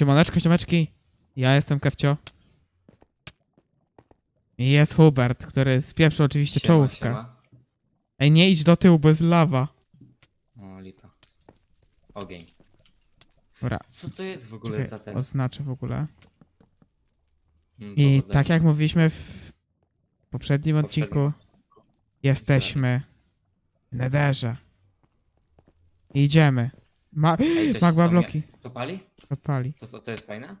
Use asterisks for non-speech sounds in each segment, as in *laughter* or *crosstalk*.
Siemaneczko, siemeczki. Ja jestem Kefcio. I jest Hubert, który spieprzył oczywiście Siema, czołówkę. siema. Ej, nie idź do tyłu, bo jest lawa. O, lipa. Ogień. Dobra, Co to jest w ogóle czekaj, za ten? oznaczę w ogóle. Mm, I powodzenia. tak jak mówiliśmy w poprzednim odcinku, jesteśmy w Nederze. Idziemy. Ma Ej, to się magma bloki. To pali? To pali. To, co- to jest fajne?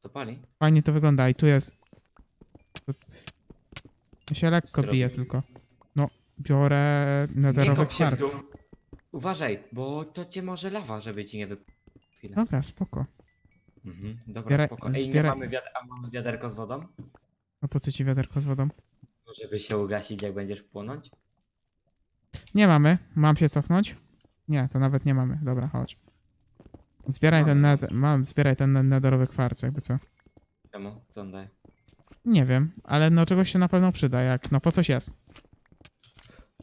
To pali? Fajnie to wygląda i tu jest... To się lekko bije tylko. No, biorę Nie nederowy kop się w kwarc. dół. Uważaj, bo to cię może lawa, żeby ci nie wy... Chwilę. Dobra, spoko. Mhm, dobra, Zbieraj- spoko. Ej, nie zbieraj- mamy, wiad a mamy wiaderko z wodą? A po co ci wiaderko z wodą? Żeby się ugasić, jak będziesz płonąć? Nie mamy. Mam się cofnąć? Nie, to nawet nie mamy. Dobra, chodź. Zbieraj ten ned... Mam, zbieraj ten nederowy kwarc, jakby co. Czemu? Co on daje? Nie wiem, ale no czegoś się na pewno przyda, jak... No po coś jest.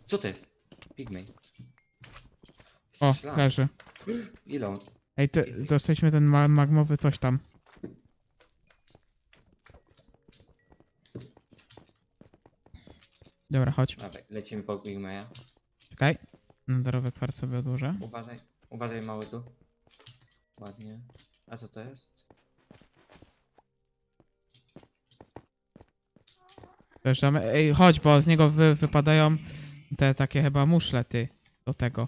Co to jest? Pigmej. O, leży. *gasps* Ile on? Ej, ty, dostaliśmy ten ma magmowy coś tam. Dobra, chodź. Dawaj, lecimy po pigmeja. Czekaj. Nederowy kwarc sobie odłożę. Uważaj, uważaj mały tu. Ładnie. A co to jest? Wjeżdżamy. Ej, chodź, bo z niego wy, wypadają te takie chyba muszle, ty. Do tego.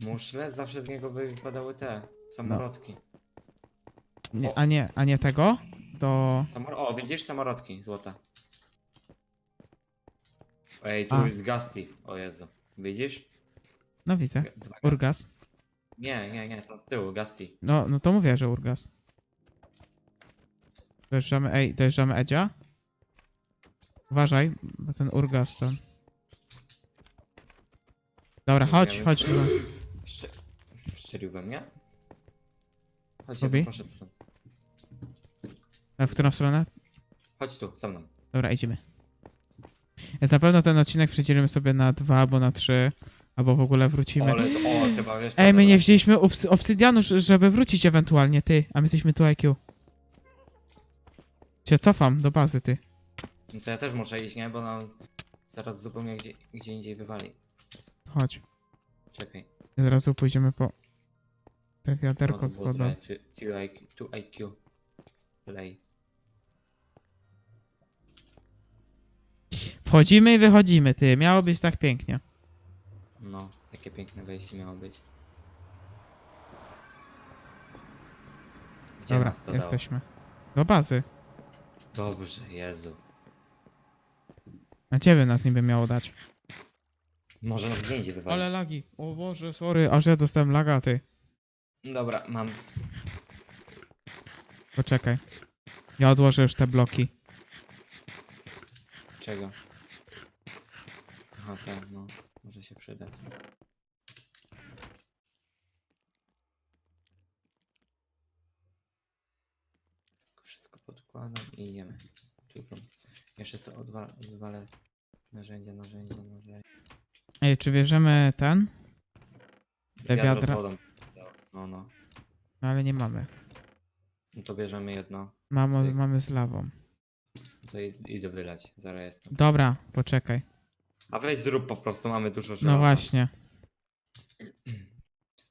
Muszle? Zawsze z niego wypadały te samorodki. Nie, a nie, a nie tego? Do... Samor o, widzisz samorodki złota. Ej, tu A. jest Gasti. O Jezu. Widzisz? No widzę. Dwa. Urgas. Nie, nie, nie, tam z tyłu, Gasti. No, no to mówię, że Urgas. Dojeżdżamy, ej, dojeżdżamy Edzia. Uważaj, bo ten Urgas tam. Dobra, Nie chodź, chodź. do nas. Szcze... Szczelił we mnie? Chodź, Robi? poszedł stąd. E, W którą stronę? Chodź tu, za mną. Dobra, idziemy. Jest na pewno ten odcinek przydzielimy sobie na dwa albo na trzy, albo w ogóle wrócimy. Ale o, wiesz co Ej, my nie wzięliśmy obs obsydianu, ż- żeby wrócić ewentualnie, ty. A my jesteśmy tu IQ. Cię cofam do bazy, ty. No to ja też muszę iść, nie? Bo nam zaraz zupełnie gdzie, gdzie indziej wywali. Chodź. Czekaj. I od razu pójdziemy po te wiaderko z wodą. IQ. Play. Wchodzimy i wychodzimy, ty. Miało być tak pięknie. No, takie piękne wejście miało być. Gdzie Dobra, nas to jesteśmy. Do bazy. Dobrze, Jezu. Na ciebie nas niby miało dać. Może nas gdzie indziej wywalić. Ale lagi. O Boże, sorry, aż ja dostałem laga, ty. Dobra, mam. Poczekaj. Ja odłożę już te bloki. Czego? Aha, tak, no. Może się przydać. Wszystko podkładam i idziemy. Tylko jeszcze sobie odwa- odwalę narzędzia, narzędzia, narzędzia. Ej, czy bierzemy ten? Te Wiadro z wiadra? wodą. No, no. No ale nie mamy. No to bierzemy jedno. Mamo, Cyk. mamy z lawą. To idę wylać. Zaraz jestem. Dobra, poczekaj. A weź zrób po prostu, mamy dużo żelaza. No właśnie.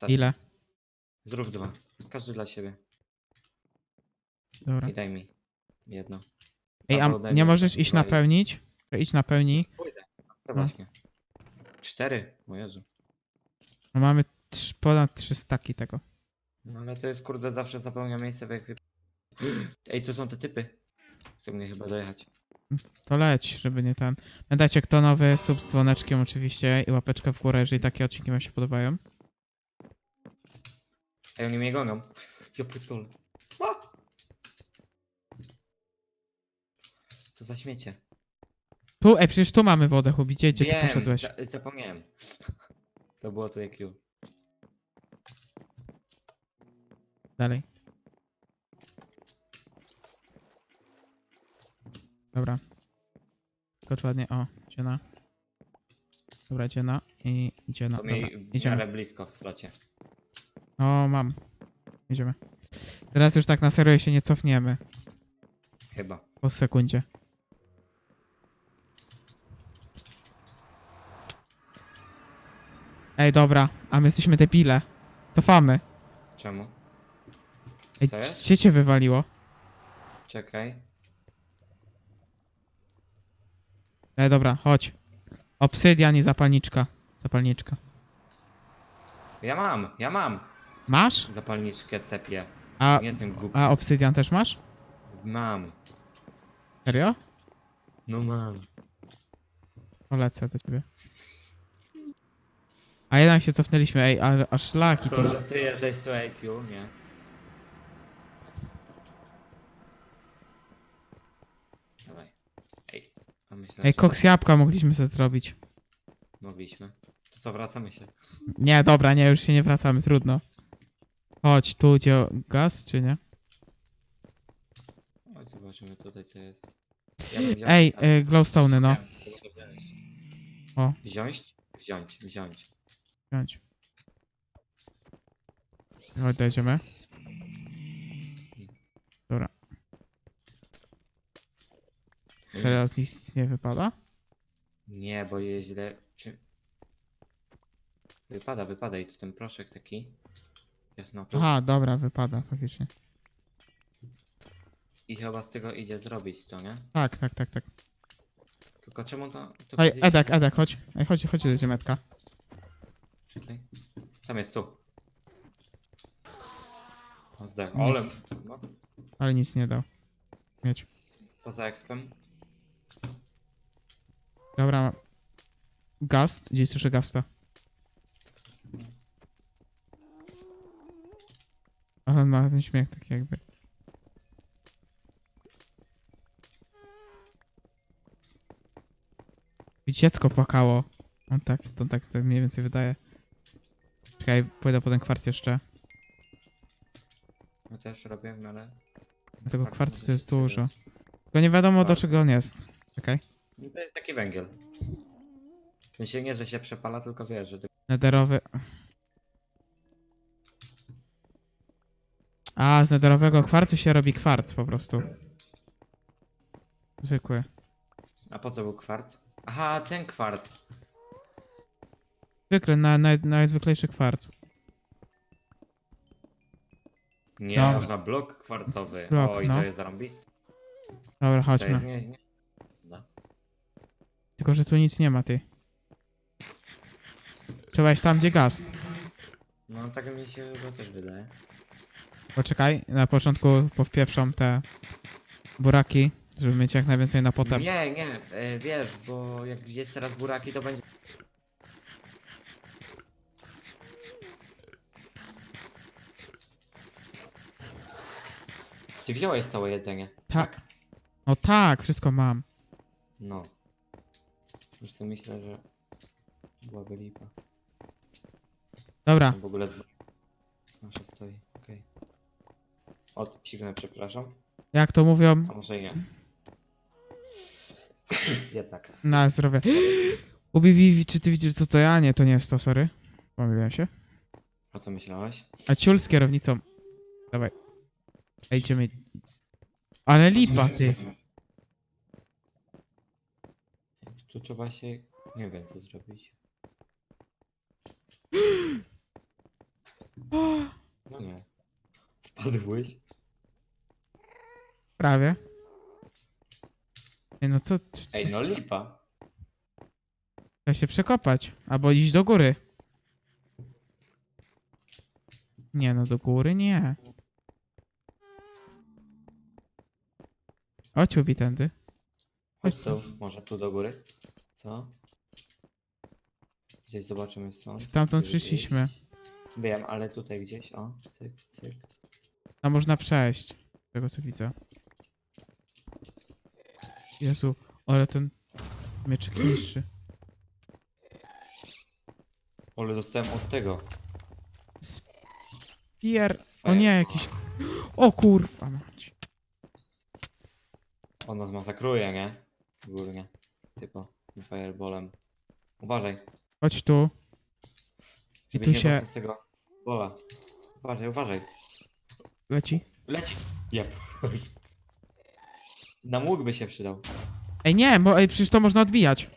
Ile? Zrób dwa. Każdy dla siebie. Dobra. I daj mi jedno. Ej, a Albo daj nie mi możesz iść dwa i- napełnić? Idź napełnij. Pójdę. No. Co właśnie? Cztery. O Jezu. No mamy trz- ponad trzy staki tego. No ale to jest kurde zawsze zapełnia miejsce w ekwipunku. *gasps* Ej, tu są te typy. Chcą mnie chyba dojechać. To leć, żeby nie ten. Pamiętajcie, kto nowy, sub z dzwoneczkiem oczywiście i łapeczkę w górę, jeżeli takie odcinki wam się podobają. Ej, oni mnie gonią. Ja pierdolę. A! Co za śmiecie. Tu, ej, przecież tu mamy wodę, Hubi. Gdzie, gdzie ty Wiem, poszedłeś? za- zapomniałem. To było tu EQ. Dalej. Dobra. Skocz ładnie. O, dziena. Dobra, dziena i dziena. To Dobra, mi w idziemy. miarę blisko w slocie. O, mam. Idziemy. Teraz już tak na serio się nie cofniemy. Chyba. Po sekundzie. Ej, dobra, a my jesteśmy debile. Cofamy. Czemu? Ej, Co jest? gdzie cię wywaliło? Czekaj. Ej, dobra, chodź. Obsydian i zapalniczka. Zapalniczka. Ja mam, ja mam Masz? zapalniczkę cepię. A, Nie jestem głupi. a obsydian też masz? Mam. Serio? No mam. Polecę do ciebie. A jednak się cofnęliśmy, ej, ale aż szlaki tu. To, że ty jesteś tu IQ, nie? Dawaj. Ej. A myślę, Ej, koks jabłka mogliśmy sobie zrobić. mogliśmy. To co, wracamy się. Nie, dobra, nie, już się nie wracamy, trudno. Chodź, tu gdzie gaz, czy nie? Chodź zobaczymy tutaj co jest. Ja bym wziął- Ej, y, glowstone, no. mogę wziąć. O. Wziąć? Wziąć, wziąć. Wziąć. Chodź, dojdziemy. Serio z nich nic nie wypada? Nie, bo je źle. Czy... Wypada, wypada i tu ten proszek taki. Jasno. Aha, dobra, wypada, faktycznie. I chyba z tego idzie zrobić to, nie? Tak, tak, tak, tak. Tylko czemu to. to Ej, kiedyś- Edek, Edek, chodź. Ej, chodź, chodź do ziemetka. Czekaj. Tam jest tu. Zdech. Nic. No, Ale nic nie dał. Mieć. poza expem. Dobra. Gast? Gdzieś słyszę gasta. Ale on ma ten śmiech taki jakby. I dziecko płakało. On tak, to tak to mniej więcej wydaje. Czekaj, pójdę po ten kwarc jeszcze. Ja też robię, ale. Tego Kwarc kwarcu to jest dużo. Tylko nie wiadomo do czego on jest. Czekaj. Taki węgiel. W sensie nie, że się przepala, tylko wiesz, że ty... Nederowy. A, z nederowego kwarcu się robi kwarc po prostu. Zwykły. A po co był kwarc? Aha, ten kwarc. Zwykły, na, na, najzwyklejszy kwarc. Nie, Dobra. można blok kwarcowy. Blok, Oj, no. to jest zarąbiste. Dobra, To jest chodźmy. nie, nie. Tylko, że tu nic nie ma, ty. Trzeba iść tam, gdzie gaz. no tak mi się chyba też wydaje. Poczekaj, na początku powpieprzą te buraki, żeby mieć jak najwięcej na potem. Nie, nie, e, wiesz, bo jak jest teraz buraki, to będzie... Ty wziąłeś całe jedzenie? Tak. No tak, wszystko mam. No. Już sobie myślę, że byłaby lipa. Dobra, W ogóle z... Nasza stoi, okej. Od signę, przepraszam. jak to mówią, A może i nie. *coughs* Jednak. na zdrowie. Ubi Vivi, czy ty widzisz co to ja? Nie, to nie jest to, sorry. Pomyliłem się. O co myślałeś? A ciul z kierownicą. Dawaj. Ej, idziemy. Ale lipa, ty. Tu trzeba się... Nie wiem co zrobić. *gasps* No nie. Wpadłeś? Prawie. Ej, no co? co- Ej, no co- lipa. Trzeba się przekopać. Albo iść do góry. Nie, no do góry nie. Chodź, ubi tędy. Chodź tu, może tu do góry. Co? Gdzieś zobaczymy stąd. Stamtąd Gdzieś. przyszliśmy. Wiem, ale tutaj gdzieś, o, cyk, cyk. Tam można przejść. Z tego co widzę. Jezu, ale ten mieczyk niszczy. Ale dostałem od tego. Pier... O nie, jakiś... *gasps* O kurwa mać. On nas masakruje, nie? Górnie. Typo. Fireballem. Uważaj. Chodź tu. I Żeby tu nie się... dostać z tego bola. Uważaj, uważaj. Leci. Leci. Jep. *laughs* Nam łuk by się przydał. Ej, nie, bo ej, przecież to można odbijać.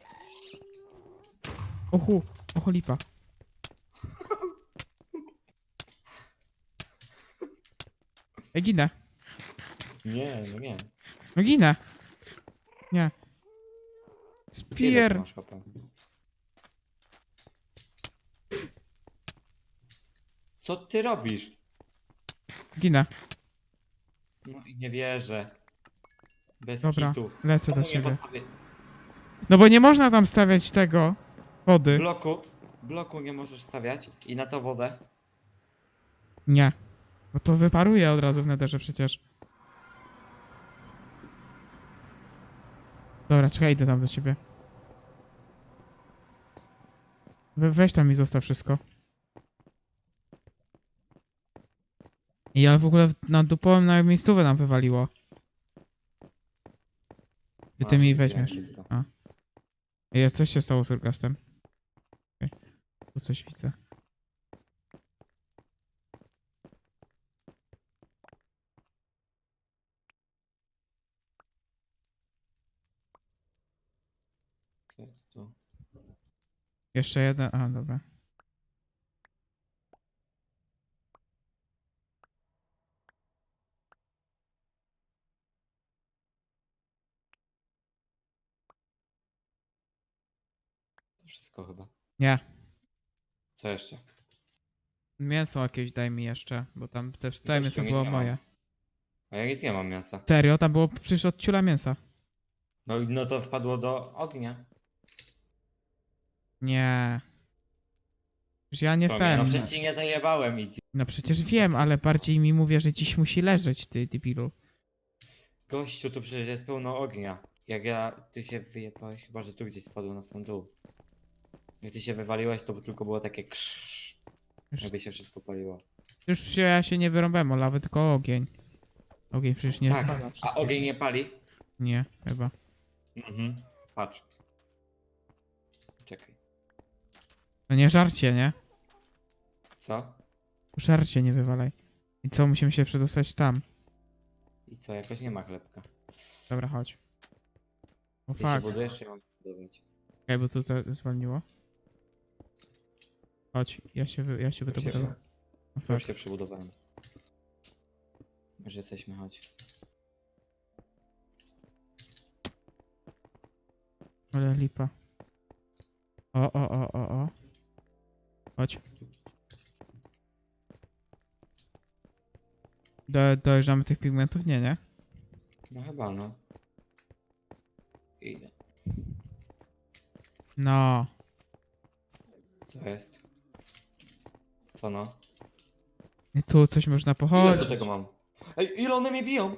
Ochu, oho lipa. Ej, ginę. Nie, no nie. No ginę. Nie. Ile ty Spier. masz HP? Co ty robisz? Ginę. No i nie wierzę. Bez Dobra, kitu. lecę do Czemu nie ciebie. postawię No bo nie można tam stawiać tego. Wody. bloku? Bloku nie możesz stawiać i na to wodę. Nie. Bo to wyparuje od razu w nederze przecież. Dobra, czekaj, idę tam do ciebie. We, weź tam i zostaw wszystko. I ale w ogóle na dupowym na miejscówę nam wywaliło. Ty, ty mi weźmiesz. wszystko. Ej, coś się stało z Urgastem. Okej. Tu coś widzę. Jeszcze jeden. A, dobra. To wszystko chyba. Nie. Co jeszcze? Mięso jakieś daj mi jeszcze, bo tam też całe mięso nic było nie mam. moje. A ja nic nie mam mięsa. Serio? Tam było przecież od ciula mięsa. No, i- no to wpadło do ognia. Nie. Przecież ja nie Co, stałem. No No, przecież ci nie zajebałem i no przecież wiem, ale bardziej mi mówię, że dziś musi leżeć, ty debilu. Gościu, tu przecież jest pełno ognia. Jak ja, ty się wyjebałeś, chyba że tu gdzieś spadło na sam dół. Jak ty się wywaliłeś, to tylko było takie krzyż, Już, jakby się wszystko paliło. już się, ja się nie wyrąbałem o lawę, tylko o ogień. Ogień przecież nie tak, a wszystkiego. ogień nie pali? Nie, chyba. Mhm, patrz. No nie żarcie, nie? Co? Żarcie nie wywalaj. I co, musimy się przedostać tam. I co, jakoś nie ma chlebka. Dobra, chodź. O Ty się fuck. budujesz, czy ja mam budować? Okej, bo tu to zwolniło. Chodź, ja się, wy- ja się Już będę się, budował. O już fuck. się przebudowałem. Już jesteśmy, chodź. Ale lipa. O, o, o, o, o. Chodź. Do, dojeżdżamy tych pigmentów? Nie, nie? No chyba, no. Idę. No. Co jest? Co no? I tu coś można Ile pochodzić. do tego mam? Ej, ile one mnie biją?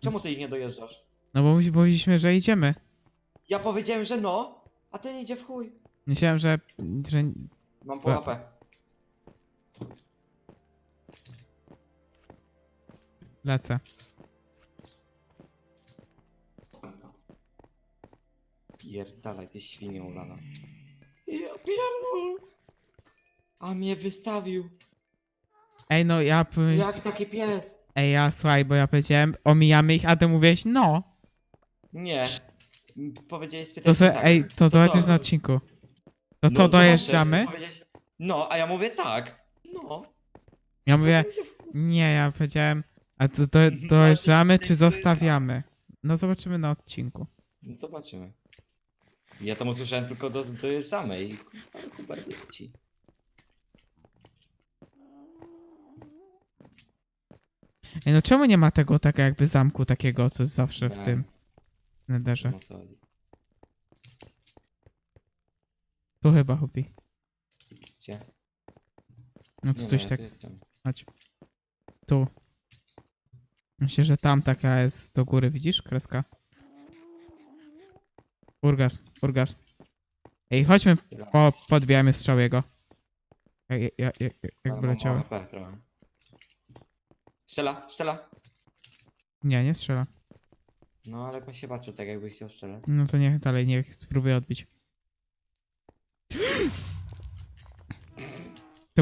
Czemu ty ich nie dojeżdżasz? No bo musi- powiedzieliśmy, że idziemy. Ja powiedziałem, że no, a ten idzie w chuj. Myślałem, że... że... Mam pół HP. Lecę. Pierdalaj, ty świnią lana. Ja pierdol. A mnie wystawił. Ej, no ja... Jak taki pies? Ej, ja słuchaj, bo ja powiedziałem, omijamy ich, a ty mówiłeś no. Nie. Powiedziałeś To spytać se, tak. ej, to zobaczysz co? na odcinku. To No, co, zobaczę, dojeżdżamy? powiedziałeś- No, a ja mówię tak. No. Ja mówię, chuj. nie, ja powiedziałem, a to, to Mhm, dojeżdżamy ale czy zostawiamy? No zobaczymy na odcinku. No Zobaczymy. Ja tam usłyszałem tylko do, dojeżdżamy i Hubert leci. Ej, no czemu nie ma tego tak jakby zamku takiego, co jest zawsze w Tak. tym nederze? No co chodzi? Tu chyba, hubi. Gdzie? No tu coś no, tak, tu jestem. chodź. Tu. Myślę, że tam taka jest do góry, widzisz kreska? Urgas, urgas. Ej, chodźmy, po, podbijamy strzał jego. Ja, ja, ja, ja, Ale jakby mam trochę. Strzela, strzela. Nie, nie strzela. No ale po się patrzę tak jakby chciał strzelać. No to niech dalej, niech spróbuję odbić.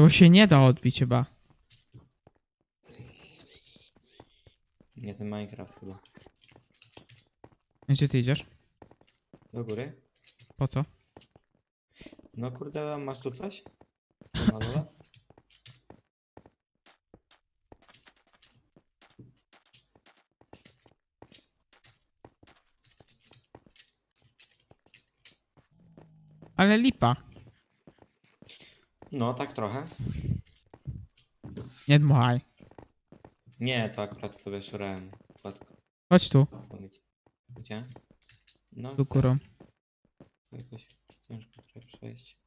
Tego się nie da odbić chyba. Nie ten Minecraft chyba. Gdzie ty idziesz? Do góry? Po co? No kurde, masz tu coś? Ale lipa. No, tak trochę. Nie dmuchaj. Nie, to akurat sobie szurałem. Gładko. Chodź tu. Gdzie? No, tu górą. Jakoś ciężko przejść.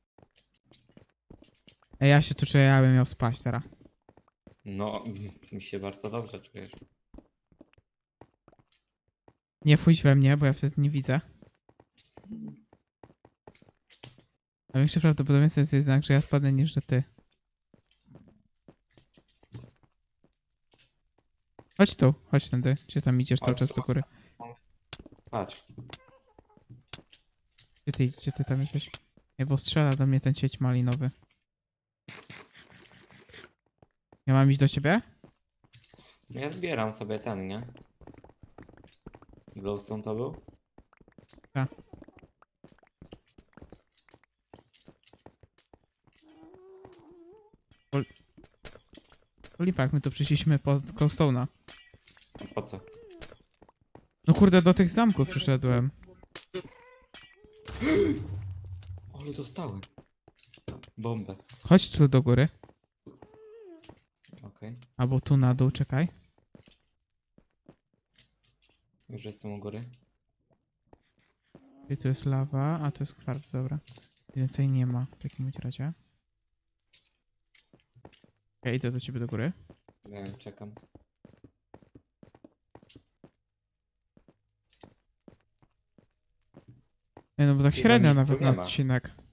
Ej, ja się tu czuję, ja bym miał spaść teraz. No, mi się bardzo dobrze czujesz. Nie wchodź we mnie, bo ja wtedy nie widzę. Największe prawdopodobieństwo jest jednak, że ja spadnę niż że ty. Chodź tu, chodź tędy. Gdzie tam idziesz cały czas do góry? Patrz. Gdzie ty, gdzie ty tam jesteś? Ej, bo strzela do mnie ten sieć malinowy. Ja mam iść do ciebie? No ja zbieram sobie ten, nie? Glowstone to był? Tak. Lipa, jak my tu przyszliśmy po Glowstone'a. A po co? No kurde, do tych zamków przyszedłem. *gasps* Ale dostałem. Bombę. Chodź tu do góry. Okej. Albo tu na dół, czekaj. Już jestem u góry. I tu jest lawa, a tu jest kwarc, dobra. Więcej nie ma w takim bądź razie. Ja idę do ciebie do góry. Wiem, czekam. Nie no, bo tak Chyba średnio nie na ma. odcinek.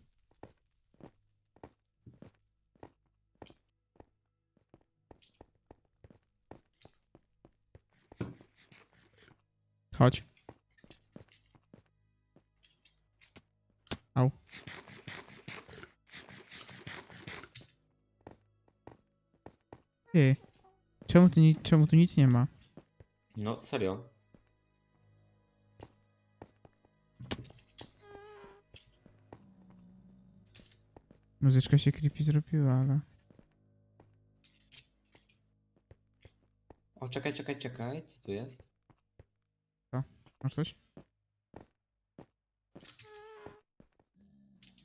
Ty. Czemu tu, ni- czemu tu nic nie ma? No, serio. Muzyczka się creepy zrobiła, ale... O, czekaj, czekaj, czekaj. Co tu jest? Masz coś?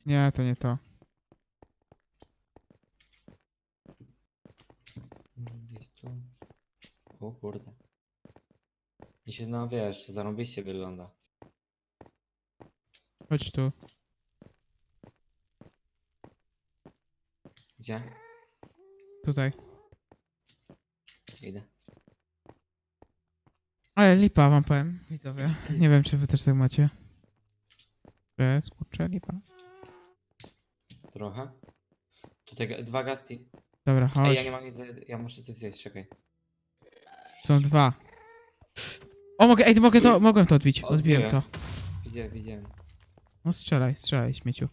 Nie, to nie to. Mm, Gdzieś tu. O kurde. I się, no wiesz, zarąbiście wygląda. Chodź tu. Gdzie? Tutaj. Idę. Ale lipa wam powiem, widzowie. Nie wiem, czy wy też tak macie. Że skurcze lipa. Trochę. Tutaj ga- dwa gasti. Dobra, Ej, chodź. ja nie mam nic, ja muszę coś zjeść, czekaj. Są dwa. O, mogę, ej, mogę to, mogłem to odbić. Odbiłem to. Widziałem, widziałem. No strzelaj, strzelaj, śmieciu.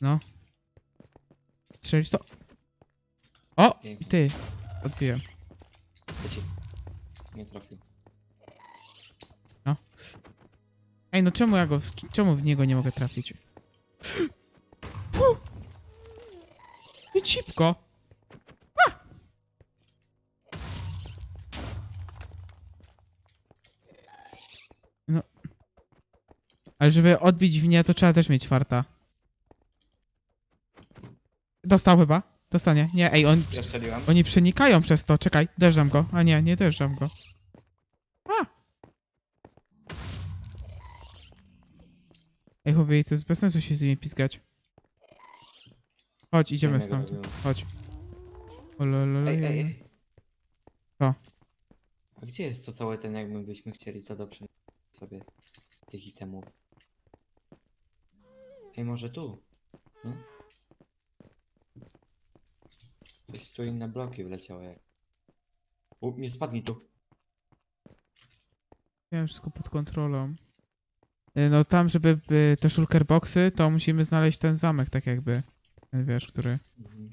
No. Strzelić to. O! Pięknie. Ty. Odbiłem. Leci. Nie trafił. Ej, no czemu ja go, czemu w niego nie mogę trafić? *gasps* Puh! I cipko. Ale żeby odbić w nie, to trzeba też mieć farta. Dostał chyba. Dostanie. Nie, ej, on, Ja strzeliłem. oni przenikają przez to. Czekaj, derzam go. A nie, nie derzam go. A! Ej, chłopie, to jest bez sensu się z nimi piskać. Chodź, idziemy stąd. Chodź. Olololoj. Ej, ej, ej. Co? A gdzie jest to całe ten, jakby byśmy chcieli to dobrze sobie tych itemów? Ej, może tu? Nie? Coś tu inne bloki wleciały jak... U, nie spadnij tu. Miałem wszystko pod kontrolą. Y, No tam, żeby y, te shulker boxy, to musimy znaleźć ten zamek, tak jakby. Ten, Wiesz, który... Mhm.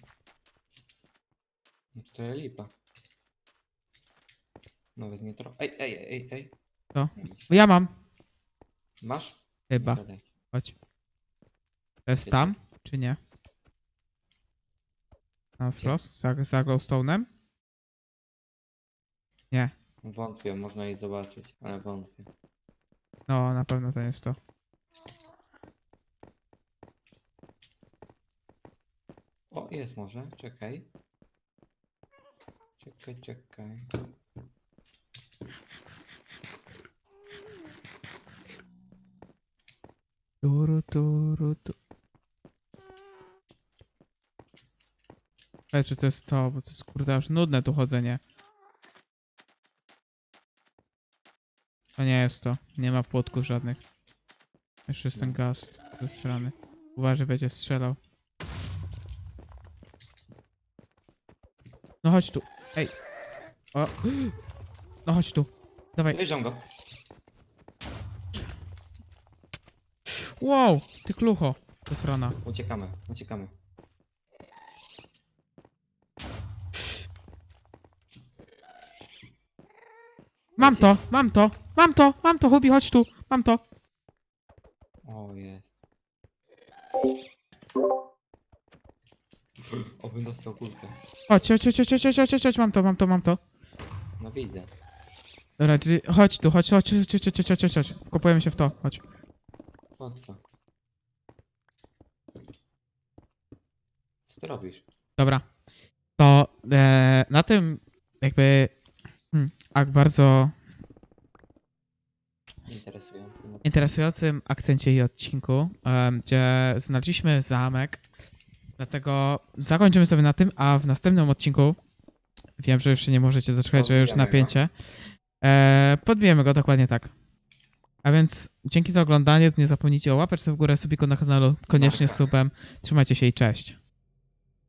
No to jest lipa. Nawet nie trochę. Ej, ej, ej, ej. Co? Ja mam. Masz? Chyba. Gadaj. Chodź. To jest tam, czy nie? Na wprost? Za, za glowstone'em? Nie. Wątpię, można jej zobaczyć, ale wątpię. No, na pewno to jest to. O, jest może, czekaj. Czekaj, czekaj. Turu, turu, tu. Powiedz, czy to jest to, bo to jest kurde aż nudne tu chodzenie. To nie jest to. Nie ma płotków żadnych. Jeszcze jest ten gaz zestrzelany. Uważaj, będzie strzelał. No chodź tu. Ej. O. No chodź tu. Dawaj. Dojeżdżam go. Wow, ty klucho. To jest rana. Uciekamy, uciekamy. Mam to, mam to, mam to, mam to, Hubi, chodź tu, mam to. O, jest. Obym dostał kulkę. Chodź, chodź, chodź, chodź, chodź, chodź, chodź, chodź, mam to, mam to, mam to. No widzę. Dobra, czyli chodź tu, chodź, chodź, chodź, chodź, chodź, chodź, chodź, chodź. Kopujemy się w to, chodź. Po co? Co ty robisz? Dobra. To e, na tym jakby hmm, tak bardzo Interesujący. No, interesującym akcencie i odcinku, gdzie znaleźliśmy zamek. Dlatego zakończymy sobie na tym, a w następnym odcinku wiem, że już się nie możecie doczekać, że już napięcie. E, podbijemy go dokładnie tak. A więc dzięki za oglądanie. Nie zapomnijcie o łapeczce w górę, subiku na kanale, koniecznie z subem. Trzymajcie się i cześć.